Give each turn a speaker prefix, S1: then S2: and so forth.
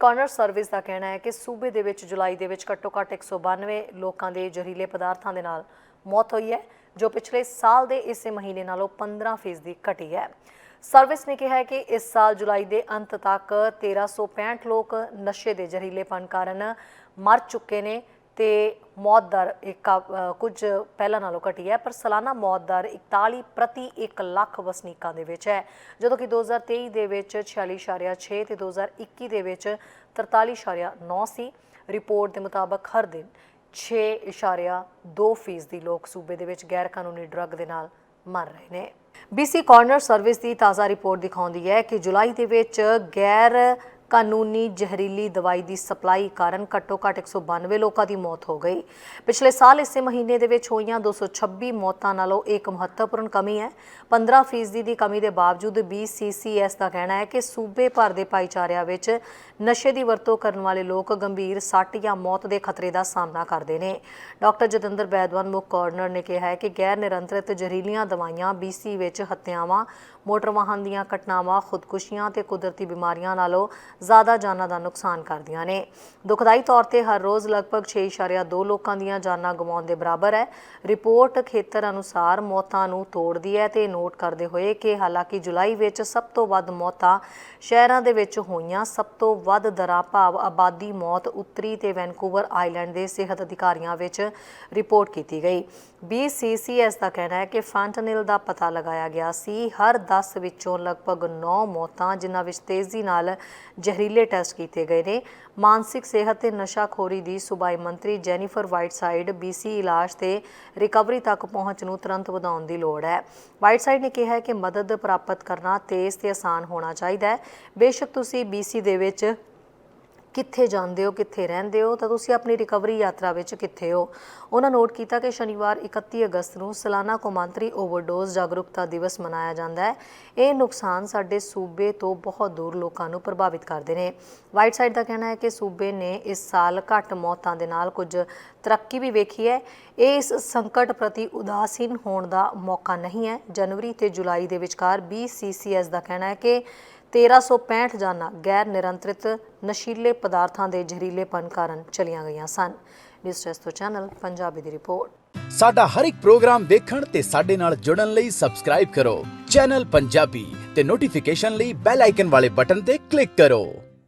S1: Corner service ਦਾ ਕਹਿਣਾ ਹੈ ਕਿ ਸੂਬੇ ਦੇ ਵਿੱਚ ਜੁਲਾਈ ਦੇ ਵਿੱਚ ਘੱਟੋ-ਘੱਟ 192 ਲੋਕਾਂ ਦੇ ਜ਼ਹਿਰੀਲੇ ਪਦਾਰਥਾਂ ਦੇ ਨਾਲ ਮੌਤ ਹੋਈ ਹੈ, ਜੋ ਪਿਛਲੇ ਸਾਲ ਦੇ ਇਸੇ ਮਹੀਨੇ ਨਾਲੋਂ 15% ਘਟੀ ਹੈ। ਸਰਵਿਸ ਨੇ ਕਿਹਾ ਹੈ ਕਿ ਇਸ ਸਾਲ ਜੁਲਾਈ ਦੇ ਅੰਤ ਤੱਕ 1365 ਲੋਕ ਨਸ਼ੇ ਦੇ ਜ਼ਹਿਰੀਲੇਪਨ ਕਾਰਨ ਮਰ ਚੁੱਕੇ ਨੇ। ਤੇ ਮੌਤ ਦਰ ਇੱਕ ਕੁਝ ਪਹਿਲਾਂ ਨਾਲੋਂ ਘਟੀ ਹੈ, ਪਰ ਸਾਲਾਨਾ ਮੌਤ ਦਰ 41 ਪ੍ਰਤੀ 1 ਲੱਖ ਵਸਨੀਕਾਂ ਦੇ ਵਿੱਚ ਹੈ। ਜਦੋਂ ਕਿ 2023 ਦੇ ਵਿੱਚ 46.6 ਤੇ 2021 ਦੇ ਵਿੱਚ 43.9 ਸੀ। ਰਿਪੋਰਟ ਦੇ ਮੁਤਾਬਕ ਹਰ ਦਿਨ 6.2 ਫੀਸਦੀ ਲੋਕ ਸੂਬੇ ਦੇ ਵਿੱਚ ਗੈਰ ਕਾਨੂੰਨੀ ਡਰੱਗ ਦੇ ਨਾਲ ਮਰ ਰਹੇ ਨੇ। BC ਕਾਰਨਰ ਸਰਵਿਸ ਦੀ ਤਾਜ਼ਾ ਰਿਪੋਰਟ ਦਿਖਾਉਂਦੀ ਹੈ ਕਿ ਜੁਲਾਈ ਦੇ ਵਿੱਚ ਗੈਰ ਕਾਨੂੰਨੀ ਜ਼ਹਿਰੀਲੀ ਦਵਾਈ ਦੀ ਸਪਲਾਈ ਕਾਰਨ ਘੱਟੋ-ਘੱਟ 192 ਲੋਕਾਂ ਦੀ ਮੌਤ ਹੋ ਗਈ। ਪਿਛਲੇ ਸਾਲ ਇਸੇ ਮਹੀਨੇ ਦੇ ਵਿੱਚ ਹੋਈਆਂ 226 ਮੌਤਾਂ ਨਾਲੋਂ ਇੱਕ ਮਹੱਤਵਪੂਰਨ ਕਮੀ ਹੈ। 15% ਦੀ ਕਮੀ ਦੇ ਬਾਵਜੂਦ BCCS ਦਾ ਕਹਿਣਾ ਹੈ ਕਿ ਸੂਬੇ ਭਰ ਦੇ ਭਾਈਚਾਰਿਆਂ ਵਿੱਚ ਨਸ਼ੇ ਦੀ ਵਰਤੋਂ ਕਰਨ ਵਾਲੇ ਲੋਕ ਗੰਭੀਰ ਸੱਟ ਜਾਂ ਮੌਤ ਦੇ ਖਤਰੇ ਦਾ ਸਾਹਮਣਾ ਕਰਦੇ ਨੇ। ਡਾਕਟਰ ਜਤਿੰਦਰ ਬੈਦਵਾਨ, ਮੁੱਖ ਕਾਰਨਰ ਨੇ ਕਿਹਾ ਹੈ ਕਿ ਗੈਰ ਨਿਰੰਤਰਿਤ ਜ਼ਹਿਰੀਲੀਆਂ ਦਵਾਈਆਂ BC ਵਿੱਚ ਹੱਤਿਆਵਾਂ, ਮੋਟਰ ਵਾਹਨ ਦੀਆਂ ਘਟਨਾਵਾਂ, ਖੁਦਕੁਸ਼ੀਆਂ ਤੇ ਕੁਦਰਤੀ ਬਿਮਾਰੀਆਂ ਨਾਲੋਂ ਜ਼ਿਆਦਾ ਜਾਨਾਂ ਦਾ ਨੁਕਸਾਨ ਕਰਦੀਆਂ ਨੇ। ਦੁਖਦਾਈ ਤੌਰ ਤੇ ਹਰ ਰੋਜ਼ ਲਗਭਗ 6.2 ਲੋਕਾਂ ਦੀਆਂ ਜਾਨਾਂ ਗਵਾਉਣ ਦੇ ਬਰਾਬਰ ਹੈ। ਰਿਪੋਰਟ ਖੇਤਰ ਅਨੁਸਾਰ ਮੌਤਾਂ ਨੂੰ ਤੋੜਦੀ ਹੈ ਤੇ ਨੋਟ ਕਰਦੇ ਹੋਏ ਕਿ ਹਾਲਾਂਕਿ ਜੁਲਾਈ ਵਿੱਚ ਸਭ ਤੋਂ ਵੱਧ ਮੌਤਾਂ ਸ਼ਹਿਰਾਂ ਦੇ ਵਿੱਚ ਹੋਈਆਂ। ਸਭ ਤੋਂ ਵੱਧ ਦਰਾਂ ਭਾਵ ਆਬਾਦੀ ਮੌਤ ਉੱਤਰੀ ਤੇ ਵੈਨਕੂਵਰ ਆਈਲੈਂਡ ਦੇ ਸਿਹਤ ਅਧਿਕਾਰੀਆਂ ਵਿੱਚ ਰਿਪੋਰਟ ਕੀਤੀ ਗਈ। BCCS ਦਾ ਕਹਿਣਾ ਹੈ ਕਿ ਫੈਂਟਨਿਲ ਦਾ ਪਤਾ ਲਗਾਇਆ ਗਿਆ ਸੀ। ਹਰ 10 ਵਿੱਚੋਂ ਲਗਭਗ 9 ਮੌਤਾਂ, ਜਿਨ੍ਹਾਂ ਵਿੱਚ ਤੇਜ਼ੀ ਨਾਲ ਜ਼ਹਿਰੀਲੇ ਟੈਸਟ ਕੀਤੇ ਗਏ ਨੇ। ਮਾਨਸਿਕ ਸਿਹਤ ਤੇ ਨਸ਼ਾਖੋਰੀ ਦੀ ਸੂਬਾਈ ਮੰਤਰੀ ਜੈਨੀਫਰ ਵਾਈਟਸਾਈਡ BC ਇਲਾਜ ਤੇ ਰਿਕਵਰੀ ਤੱਕ ਪਹੁੰਚ ਨੂੰ ਤੁਰੰਤ ਵਧਾਉਣ ਦੀ ਲੋੜ ਹੈ। ਵਾਈਟਸਾਈਡ ਨੇ ਕਿਹਾ ਹੈ ਕਿ ਮਦਦ ਪ੍ਰਾਪਤ ਕਰਨਾ ਤੇਜ਼ ਤੇ ਆਸਾਨ ਹੋਣਾ ਚਾਹੀਦਾ ਹੈ। ਬੇਸ਼ੱਕ ਤੁਸੀਂ BC ਦੇ ਵਿੱਚ ਕਿੱਥੇ ਜਾਂਦੇ ਹੋ, ਕਿੱਥੇ ਰਹਿੰਦੇ ਹੋ, ਤਾਂ ਤੁਸੀਂ ਆਪਣੀ ਰਿਕਵਰੀ ਯਾਤਰਾ ਵਿੱਚ ਕਿੱਥੇ ਹੋ? ਉਹਨਾਂ ਨੋਟ ਕੀਤਾ ਕਿ ਸ਼ਨੀਵਾਰ 31 ਅਗਸਤ ਨੂੰ ਸਾਲਾਨਾ ਕੌਮਾਂਤਰੀ ਓਵਰਡੋਜ਼ ਜਾਗਰੂਕਤਾ ਦਿਵਸ ਮਨਾਇਆ ਜਾਂਦਾ ਹੈ। ਇਹ ਨੁਕਸਾਨ ਸਾਡੇ ਸੂਬੇ ਤੋਂ ਬਹੁਤ ਦੂਰ ਲੋਕਾਂ ਨੂੰ ਪ੍ਰਭਾਵਿਤ ਕਰਦੇ ਨੇ। ਵਾਈਟ ਸਾਈਡ ਦਾ ਕਹਿਣਾ ਹੈ ਕਿ ਸੂਬੇ ਨੇ ਇਸ ਸਾਲ ਘੱਟ ਮੌਤਾਂ ਦੇ ਨਾਲ ਕੁਝ ਤਰੱਕੀ ਵੀ ਵੇਖੀ ਹੈ। ਇਹ ਇਸ ਸੰਕਟ ਪ੍ਰਤੀ ਉਦਾਸੀਨ ਹੋਣ ਦਾ ਮੌਕਾ ਨਹੀਂ ਹੈ। ਜਨਵਰੀ ਤੇ ਜੁਲਾਈ ਦੇ ਵਿਚਕਾਰ BCCS ਦਾ ਕਹਿਣਾ ਹੈ ਕਿ 1365 ਜਾਨਾਂ ਗੈਰ ਨਿਰੰਤਰਿਤ ਨਸ਼ੀਲੇ ਪਦਾਰਥਾਂ ਦੇ ਜ਼ਹਿਰੀਲੇਪਨ ਕਾਰਨ ਚਲੀਆਂ ਗਈਆਂ ਸਨ। ਨਿਊਜ਼ ਟੈਸਟੋ ਚੈਨਲ ਪੰਜਾਬੀ ਦੀ ਰਿਪੋਰਟ।
S2: ਸਾਡਾ ਹਰ ਇੱਕ ਪ੍ਰੋਗਰਾਮ ਦੇਖਣ ਤੇ ਸਾਡੇ ਨਾਲ ਜੁੜਨ ਲਈ ਸਬਸਕ੍ਰਾਈਬ ਕਰੋ। ਚੈਨਲ ਪੰਜਾਬੀ ਤੇ ਨੋਟੀਫਿਕੇਸ਼ਨ ਲਈ ਬੈਲ ਆਈਕਨ ਵਾਲੇ ਬਟਨ ਤੇ ਕਲਿੱਕ ਕਰੋ।